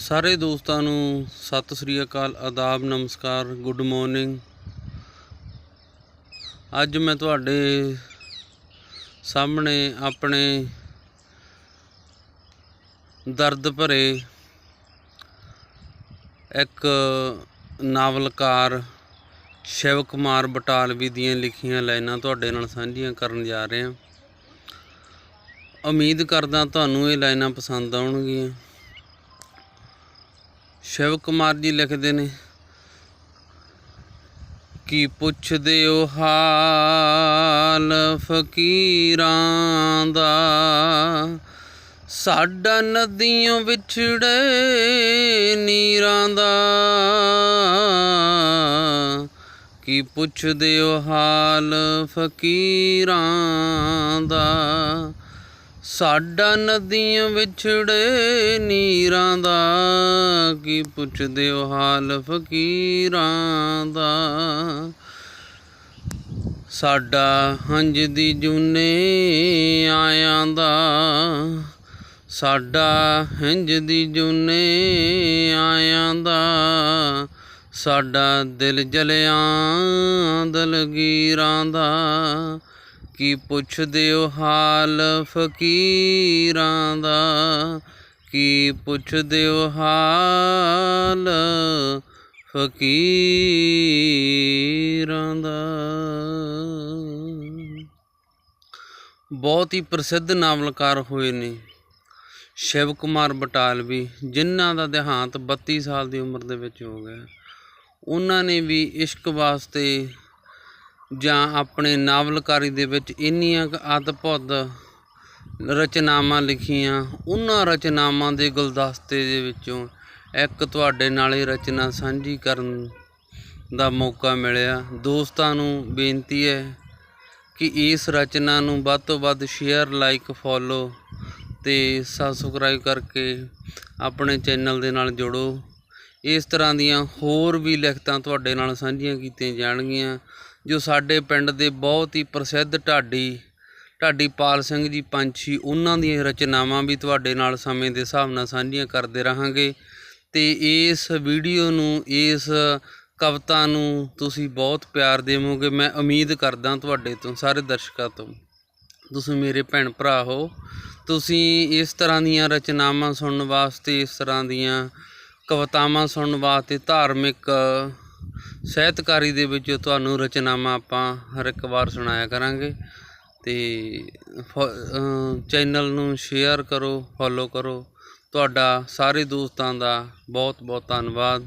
ਸਾਰੇ ਦੋਸਤਾਂ ਨੂੰ ਸਤਿ ਸ੍ਰੀ ਅਕਾਲ, ਆਦਾਬ, ਨਮਸਕਾਰ, ਗੁੱਡ ਮਾਰਨਿੰਗ। ਅੱਜ ਮੈਂ ਤੁਹਾਡੇ ਸਾਹਮਣੇ ਆਪਣੇ ਦਰਦ ਭਰੇ ਇੱਕ ਨਾਵਲਕਾਰ ਸ਼ਿਵ ਕੁਮਾਰ ਬਟਾਲਵੀ ਦੀਆਂ ਲਿਖੀਆਂ ਲਾਈਨਾਂ ਤੁਹਾਡੇ ਨਾਲ ਸਾਂਝੀਆਂ ਕਰਨ ਜਾ ਰਹੇ। ਹਾਂ ਉਮੀਦ ਕਰਦਾ ਤੁਹਾਨੂੰ ਇਹ ਲਾਈਨਾਂ ਪਸੰਦ ਆਉਣਗੀਆਂ। ਸ਼ਿਵ ਕੁਮਾਰ ਜੀ ਲਿਖਦੇ ਨੇ, ਕੀ ਪੁੱਛਦੇ ਹੋ ਹਾਲ ਫਕੀਰਾਂ ਦਾ? ਸਾਡਾ ਨਦੀਆਂ ਵਿਛੜੇ ਨੀਰਾਂ ਦਾ। ਕੀ ਪੁੱਛਦੇ ਹੋ ਹਾਲ ਫਕੀਰਾਂ ਦਾ? ਸਾਡਾ ਨਦੀਆਂ ਵਿਛੜੇ ਨੀਰਾਂ ਦਾ, ਕੀ ਪੁੱਛਦੇ ਹੋ ਹਾਲ ਫਕੀਰਾਂ ਦਾ? ਸਾਡਾ ਹੰਝ ਦੀ ਜੂਨੇ ਆਇਆਂ ਦਾ, ਸਾਡਾ ਹੰਝ ਦੀ ਜੂਨੇ ਆਇਆਂ ਦਾ, ਸਾਡਾ ਦਿਲ ਜਲਿਆਂ ਦਲਗੀਰਾਂ ਦਾ ਕੀ ਪੁੱਛਦੇ ਹੋ ਹਾਲ ਫਕੀਰਾਂ ਦਾ? ਕੀ ਪੁੱਛਦੇ ਹੋ ਹਾਲ ਫਕੀਰਾਂ ਦਾ? ਬਹੁਤ ਹੀ ਪ੍ਰਸਿੱਧ ਨਾਵਲਕਾਰ ਹੋਏ ਨੇ। ਸ਼ਿਵ ਕੁਮਾਰ ਬਟਾਲਵੀ, ਜਿਨ੍ਹਾਂ ਦਾ ਦੇਹਾਂਤ 32 ਸਾਲ ਦੀ ਉਮਰ ਦੇ ਵਿੱਚ ਹੋ ਗਿਆ। ਉਹਨਾਂ ਨੇ ਵੀ ਇਸ਼ਕ ਵਾਸਤੇ ਜਾਂ ਆਪਣੇ ਨਾਵਲਕਾਰੀ ਦੇ ਵਿੱਚ ਇੰਨੀਆਂ ਕੁ ਅਦਭੁਤ ਰਚਨਾਵਾਂ ਲਿਖੀਆਂ, ਉਹਨਾਂ ਰਚਨਾਵਾਂ ਦੇ ਗੁਲਦਸਤੇ ਦੇ ਵਿੱਚੋਂ ਇੱਕ ਤੁਹਾਡੇ ਨਾਲ ਇਹ ਰਚਨਾ ਸਾਂਝੀ ਕਰਨ ਦਾ ਮੌਕਾ ਮਿਲਿਆ। ਦੋਸਤਾਂ ਨੂੰ ਬੇਨਤੀ ਹੈ ਕਿ ਇਸ ਰਚਨਾ ਨੂੰ ਵੱਧ ਤੋਂ ਵੱਧ ਸ਼ੇਅਰ ਲਾਈਕ ਫੋਲੋ ਤੇ ਸਬਸਕ੍ਰਾਈਬ ਕਰਕੇ ਆਪਣੇ ਚੈਨਲ ਦੇ ਨਾਲ ਜੁੜੋ। ਇਸ ਤਰ੍ਹਾਂ ਦੀਆਂ ਹੋਰ ਵੀ ਲਿਖਤਾਂ ਤੁਹਾਡੇ ਨਾਲ ਸਾਂਝੀਆਂ ਕੀਤੀਆਂ ਜਾਣਗੀਆਂ। ਜੋ ਸਾਡੇ ਪਿੰਡ ਦੇ ਬਹੁਤ ਹੀ ਪ੍ਰਸਿੱਧ ਢਾਡੀ ਢਾਡੀ ਪਾਲ ਸਿੰਘ ਜੀ ਪੰਛੀ, ਉਹਨਾਂ ਦੀਆਂ ਰਚਨਾਵਾਂ ਵੀ ਤੁਹਾਡੇ ਨਾਲ ਸਮੇਂ ਦੇ ਹਿਸਾਬ ਨਾਲ ਸਾਂਝੀਆਂ ਕਰਦੇ ਰਹਾਂਗੇ। ਤੇ ਇਸ ਵੀਡੀਓ ਨੂੰ, ਇਸ ਕਵਿਤਾ ਨੂੰ ਤੁਸੀਂ ਬਹੁਤ ਪਿਆਰ ਦੇਵੋਗੇ। ਮੈਂ ਉਮੀਦ ਕਰਦਾ ਤੁਹਾਡੇ ਤੋਂ, ਸਾਰੇ ਦਰਸ਼ਕਾਂ ਤੋਂ। ਤੁਸੀਂ ਮੇਰੇ ਭੈਣ ਭਰਾ ਹੋ। ਤੁਸੀਂ ਇਸ ਤਰ੍ਹਾਂ ਦੀਆਂ ਰਚਨਾਵਾਂ ਸੁਣਨ ਵਾਸਤੇ, ਇਸ ਤਰ੍ਹਾਂ ਦੀਆਂ ਕਵਿਤਾਵਾਂ ਸੁਣਨ ਵਾਸਤੇ ਧਾਰਮਿਕ ਸਾਹਿਤਕਾਰੀ ਦੇ ਵਿੱਚ ਤੁਹਾਨੂੰ ਰਚਨਾਵਾਂ ਆਪਾਂ ਹਰ ਇੱਕ ਵਾਰ ਸੁਣਾਇਆ ਕਰਾਂਗੇ ਤੇ ਚੈਨਲ ਨੂੰ ਸ਼ੇਅਰ ਕਰੋ ਫੋਲੋ ਕਰੋ। ਤੁਹਾਡਾ ਸਾਰੇ ਦੋਸਤਾਂ ਦਾ ਬਹੁਤ ਬਹੁਤ ਧੰਨਵਾਦ।